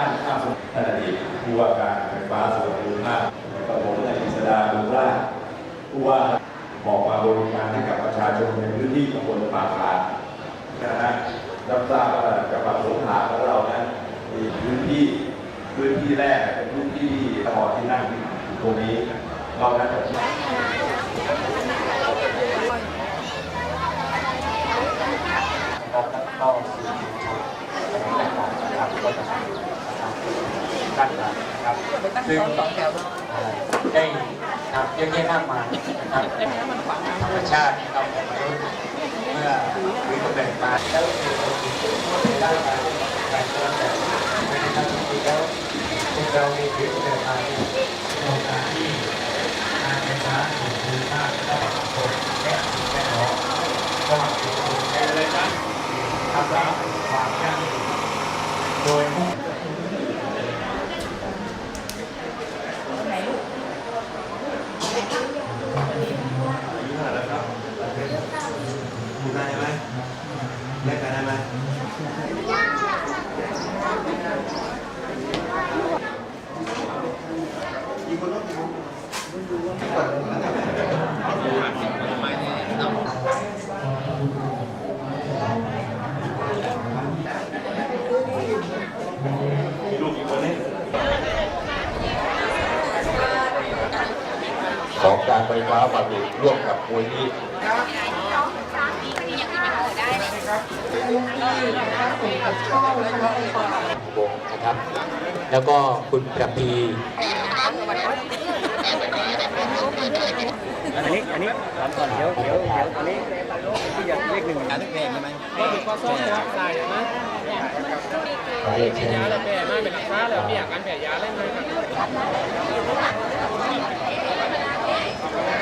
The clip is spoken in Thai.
ด้านข้ามท่านอดีตผู้ว่าการไฟฟ้าส่วนภูมิภาคแล้วก็ผมนายกฤษดาบุญราชผู้ว่าบอกมาบริการให้กับประชาชนในพื้นที่ตำบลปากคานะฮะรับทราบว่าจังหวัดสงขลาของเรานั้นมีพื้นที่พื้นที่แรกเป็นพื้นที่ตลอดที่นั่งตรงนี้นอกนั้นจะ ออกแล้วก็สื่อมวลชนนะครับก็จะทำนะครับ ด้านหลังนะครับซึ่งเอ่อได้ทำเยอะแยะมากมายนะครับธรรมชาตินะครับของมนุษย์เมื่อมีกำเนิดมาแล้วมีคนในด้านการการเมืองแต่ในทางจริงแล้วคนเรามีชีวิตเกิดมาที่โอกาสที่การไฟฟ้าส่วนภูมิภาคระหว่างคนและสิ่งแวดล้อมระหว่างชุมชนและเลยนะทำร้ายความยั่งยืนโดยมุ่ง ได้ไหมเล่นกันได้ไหมลูกอีกคนนี้ของการไฟฟ้าฝ่ายผลิตร่วมกับมูล ที่วงนะครับ แล้วก็คุณประพีอันนี้อันนี้ถามก่อนเดี๋ยวเดี๋ยวเดี๋ยวอันนี้ที่อยากเลขหนึ่งการเลขเพลงใช่ไหมก็ถือข้อสอบนะใส่นะเรียาแล้วแก่ไมาเป็นฟ้าแล้วเบี้ยากกันแก่ยาเล่นไหมครับ